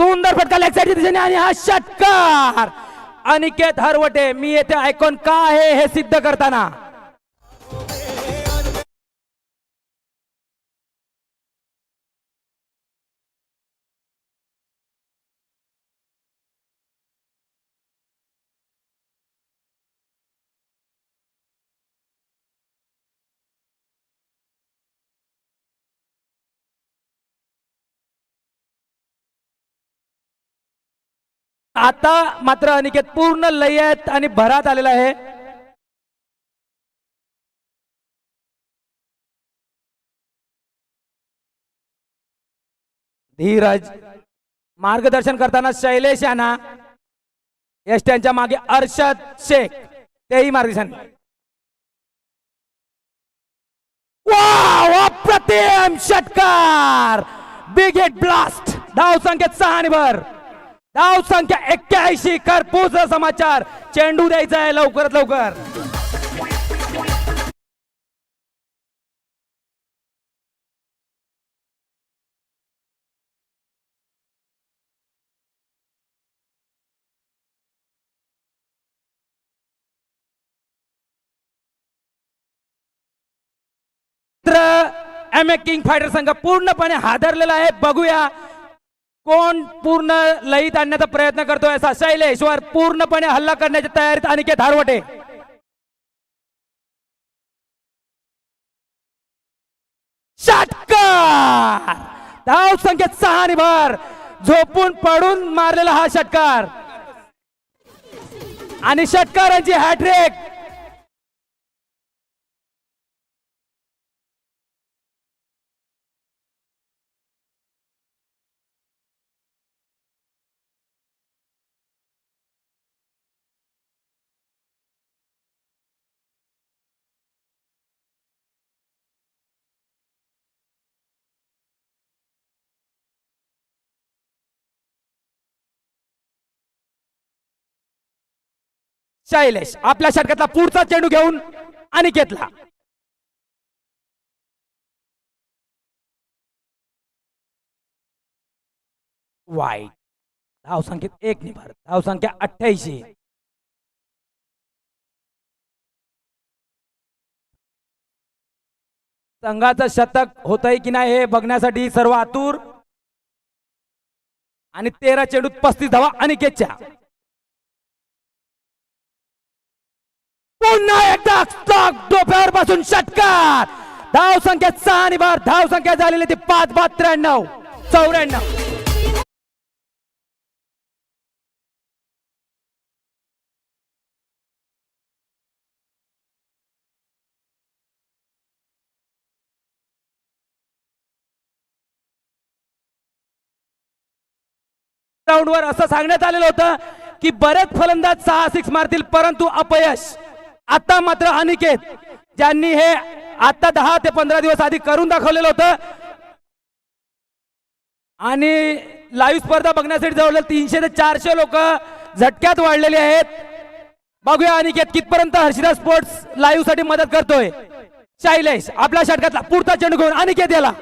सुंदर फटका leg side दिशेने आणि हा षटकार. अनिकेत हरवटे मी येथे ऐकून का आहे हे सिद्ध करताना? आता मात्र अनिकेत पूर्ण लयत आणि भरात आलेला आहे. धीरज मार्गदर्शन करताना शैलेश यांना यश त्यांच्या मागे अर्षद शेख तेही मार्गदर्शन. वा अप्रतिम षटकार बिग हिट ब्लास्ट धाव संख्येत सहा आणि भर. धाव संख्या एक्क्याऐंशी करपूस समाचार. चेंडू द्यायचा आहे लवकरात लवकर. एम ए किंग फायटर संघ पूर्णपणे हादरलेला आहे. बघूया कोण पूर्ण लईत आणण्याचा प्रयत्न करतोय असा शैलेश्वर पूर्णपणे हल्ला करण्याच्या तयारीत अनिकेत हारवटे. षटकार! धाव संख्येत सहा भर. झोपून पडून मारलेला हा षटकार. आणि षटकारांची हॅट्रिक शैलेश आपल्या षटकातला पुढचा चेंडू घेऊन अनिकेतला. वाईट. धाव संख्येत एक निभार धाव संख्या अठ्ठ्याऐंशी. संघाचं शतक होतंय की नाही हे बघण्यासाठी सर्व आतुर. आणि तेरा चेंडूत पस्तीस धावा अनिकेतच्या. पुन्हा एकदा डोप्यावर पासून षटकार. धाव संख्या सहा आणि बार धाव संख्या झालेली ती पाच पाच त्र्याण्णव चौऱ्याण्णव वर असं सांगण्यात आलेलं होतं की बरेच फलंदाज सहा सिक्स मारतील परंतु अपयश आता मात्र अनिकेत ज्यांनी हे आता दहा ते पंधरा दिवस आधी करून दाखवलेलं होतं आणि लाईव्ह स्पर्धा बघण्यासाठी जवळ तीनशे ते चारशे लोक झटक्यात वाढलेले आहेत. बघूया अनिकेत कितपर्यंत हर्षिदा स्पोर्ट्स लाईव्हसाठी मदत करतोय. शैलेश आपल्या षटकातला पुढचा चेंडू घेऊन अनिकेत याला.